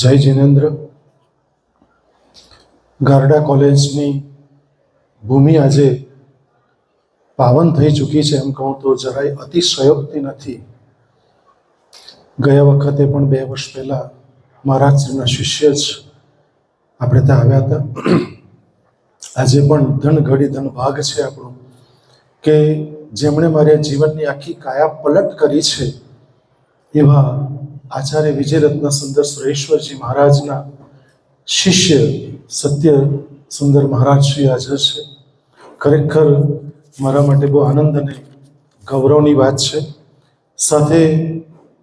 જય જિનેન્દ્ર. ગારડા કોલેજની ભૂમિ આજે પાવન થઈ ચૂકી છે એમ કહું તો જરાય અતિશયોક્તિ નથી. ગયા વખતે પણ બે વર્ષ પહેલાં મહારાજશ્રીના શિષ્ય જ આપણે ત્યાં આવ્યા હતા. આજે પણ ધન ઘડી ધન ભાગ છે આપણું. કે જેમણે મારે જીવનની આખી કાયા પલટ કરી છે એવા આચાર્ય વિજયરત્ન સુંદર સુરેશ્વરજી મહારાજના શિષ્ય સત્ય સુંદર મહારાજ શ્રી હાજર છે. ખરેખર મારા માટે બહુ આનંદ અને ગૌરવની વાત છે. સાથે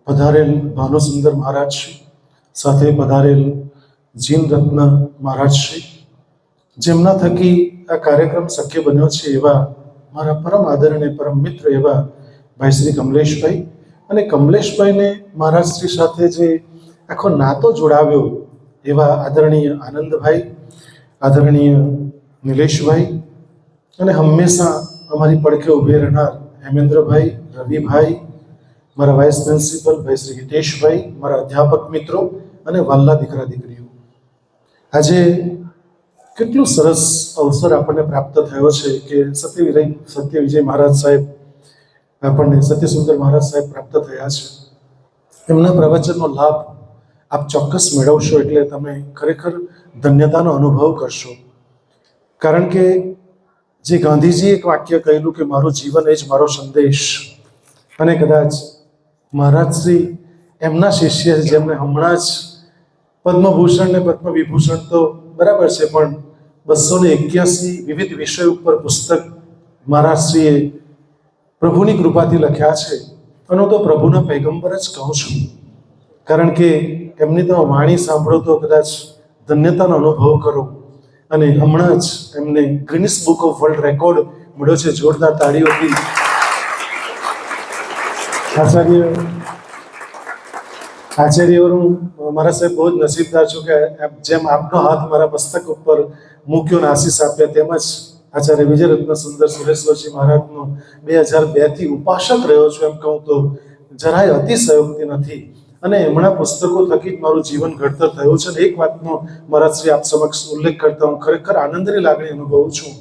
પધારેલ ભાનુસુંદર મહારાજ શ્રી સાથે પધારેલ જીન રત્ન મહારાજ શ્રી જેમના થકી આ કાર્યક્રમ શક્ય બન્યો છે એવા મારા પરમ આદરણીય પરમ મિત્ર એવા ભાઈ શ્રી કમલેશભાઈ અને કમલેશભાઈને મહારાજશ્રી સાથે જે આખો નાતો જોડાવ્યો એવા આદરણીય આનંદભાઈ, આદરણીય નિલેશભાઈ અને હંમેશા અમારી પડખે ઊભી રહેનાર હેમેન્દ્રભાઈ, રવિભાઈ, મારા વાઇસ પ્રિન્સિપલ ભાઈ શ્રી હિતેશભાઈ, મારા અધ્યાપક મિત્રો અને વાલ્લા દીકરા દીકરીઓ. આજે કેટલું સરસ અવસર આપણને પ્રાપ્ત થયો છે કે સત્ય વિજય સત્ય વિજય મહારાજ સાહેબ આપણને સત્યસુંદર મહારાજ સાહેબ પ્રાપ્ત થયા છે. એમના પ્રવચનનો લાભ આપ ચોક્કસ મેળવશો એટલે તમે ખરેખર ધન્યતાનો અનુભવ કરશો. કારણ કે જે ગાંધીજીએ એક વાક્ય કહેલું કે મારું જીવન એ જ મારો સંદેશ. અને કદાચ મહારાજ શ્રી એમના શિષ્ય જેમને હમણાં જ પદ્મભૂષણ ને પદ્મ વિભૂષણ તો બરાબર છે, પણ બસો ને એક્યાસી વિવિધ વિષય ઉપર પુસ્તક મહારાજશ્રીએ પ્રભુની કૃપાથી લખ્યા છે. અને હું તો પ્રભુના પૈગંબર જ કહું છું. કારણ કે એમની તો વાણી સાંભળો તો કદાચ ધન્યતાનો અનુભવ કરો. અને હમણાં જ એમને Guinness book of world record મળ્યો છે. જોરદાર તાળીઓથી આચાર્ય હું મારા સાહેબ બહુ જ નસીબદાર છું કે જેમ આપનો હાથ મારા મસ્તક ઉપર મૂક્યો ને આશીષ આપ્યા તેમજ આચાર્ય વિજયરત્ન સુંદર સુરેશ્વરજી મહારાજનો બે હજાર બેથી ઉપાસક રહ્યો છું એમ કહું તો જરાય અતિશયોક્તિ નથી. અને એમના પુસ્તકો થકી જ મારું જીવન ઘડતર થયું છે અને એક વાતનો મારા શ્રી આપ સમક્ષ ઉલ્લેખ કરતા હું ખરેખર આનંદની લાગણી અનુભવું છું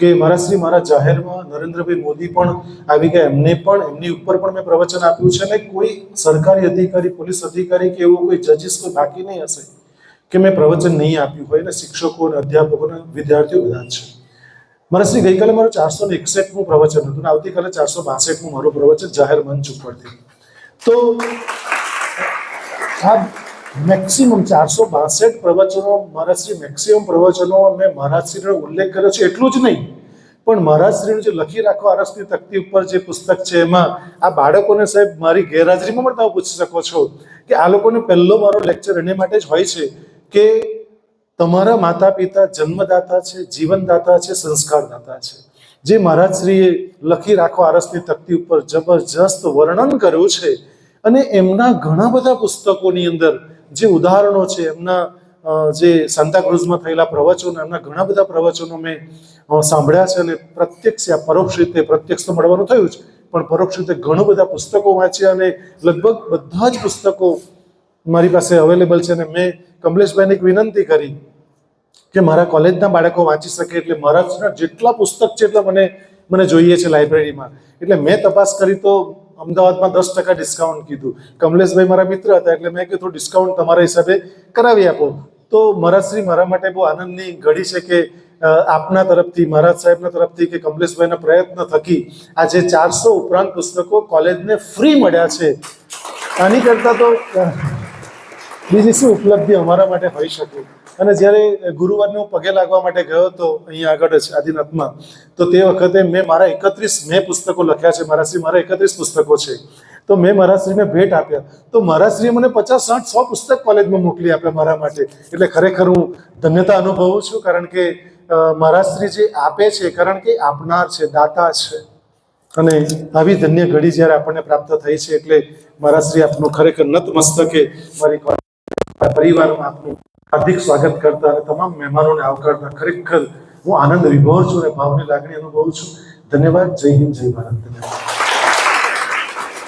કે મારા શ્રી મારા જાહેરમાં નરેન્દ્રભાઈ મોદી પણ આવી ગયા. એમને પણ, એમની ઉપર પણ મેં પ્રવચન આપ્યું છે અને કોઈ સરકારી અધિકારી, પોલીસ અધિકારી કે એવું કોઈ જજીસ કોઈ બાકી નહીં હશે કે મેં પ્રવચન નહીં આપ્યું હોય ને શિક્ષકો અને અધ્યાપકો અને વિદ્યાર્થીઓ બધા છે. શ્રી ગઈકાલે મારું ચારસો ને એકસઠમું પ્રવચન હતું ને આવતીકાલે ચારસો બાસઠમું મારું પ્રવચન જાહેર મંચ ઉપરથી તો આ મેક્સિમમ ચારસો બાસઠ પ્રવચનો મહારાજશ્રી મેક્સિમમ પ્રવચનો મેં મહારાજશ્રીનો ઉલ્લેખ કર્યો છે એટલું જ નહીં, પણ મહારાજશ્રીનું જે લખી રાખો આરસની તકતી ઉપર જે પુસ્તક છે એમાં આ બાળકોને સાહેબ મારી ગેરહાજરીમાં પણ તમે પૂછી શકો છો કે આ લોકોને પહેલો મારો લેક્ચર એને માટે જ હોય છે કે તમારા માતા પિતા જન્મદાતા છે, જીવનદાતા છે, સંસ્કારદાતા છે. જે મહારાજશ્રીએ લખી રાખો આરસની તકતી ઉપર, જબરજસ્ત વર્ણન કર્યું છે. અને એમના ઘણા બધા પુસ્તકોની અંદર જે ઉદાહરણો છે, એમના જે સાંતાક્રુઝમાં થયેલા પ્રવચનો, એમના ઘણા બધા પ્રવચનો મેં સાંભળ્યા છે અને પ્રત્યક્ષ યા પરોક્ષ રીતે, પ્રત્યક્ષ તો મળવાનું થયું છે પણ પરોક્ષ રીતે ઘણું બધા પુસ્તકો વાંચ્યા અને લગભગ બધા જ પુસ્તકો મારી પાસે અવેલેબલ છે અને મેં કમલેશભાઈને એક વિનંતી કરી કે મારા કોલેજના બાળકો વાંચી શકે એટલે મહારાજના જેટલા પુસ્તક છે એટલા મને મને જોઈએ છે લાઇબ્રેરીમાં. એટલે મેં તપાસ કરી તો અમદાવાદમાં દસ ટકા ડિસ્કાઉન્ટ કીધું. કમલેશભાઈ મારા મિત્ર હતા એટલે મેં કીધું ડિસ્કાઉન્ટ તમારા હિસાબે કરાવી આપો. તો મહારાજશ્રી મારા માટે બહુ આનંદની ઘડી છે કે આપના તરફથી, મહારાજ સાહેબના તરફથી કે કમલેશભાઈના પ્રયત્ન થકી આજે ચારસો ઉપરાંત પુસ્તકો કોલેજને ફ્રી મળ્યા છે. આની કરતાં તો બીજી શું ઉપલબ્ધિ અમારા માટે હોઈ શકે? અને જ્યારે ગુરુવારને હું પગે લાગવા માટે ગયો હતો અહીંયા આગળ જ આદિનાથમાં, તો તે વખતે મેં મારા એકત્રીસ મેં પુસ્તકો લખ્યા છે. મારાશ્રી મારા એકત્રીસ પુસ્તકો છે. તો મેં મહારાજશ્રીને ભેટ આપ્યા. તો મહારાજશ્રીએ મને પચાસ, સાઠ, સો પુસ્તક કોલેજમાં મોકલી આપ્યા મારા માટે. એટલે ખરેખર હું ધન્યતા અનુભવું છું, કારણ કે મહારાજશ્રી જે આપે છે, કારણ કે આપનાર છે, દાતા છે. અને આવી ધન્ય ઘડી જ્યારે આપણને પ્રાપ્ત થઈ છે, એટલે મહારાજશ્રી આપનું ખરેખર નતમસ્તકે મારી પરિવારમાં આપનું હાર્દિક સ્વાગત કરતા અને તમામ મહેમાનોને આવકારતા ખરેખર હું આનંદ વિભોર છું અને ભાવની લાગણી અનુભવું છું. ધન્યવાદ. જય હિન્દ, જય ભારત. ધન્યવાદ.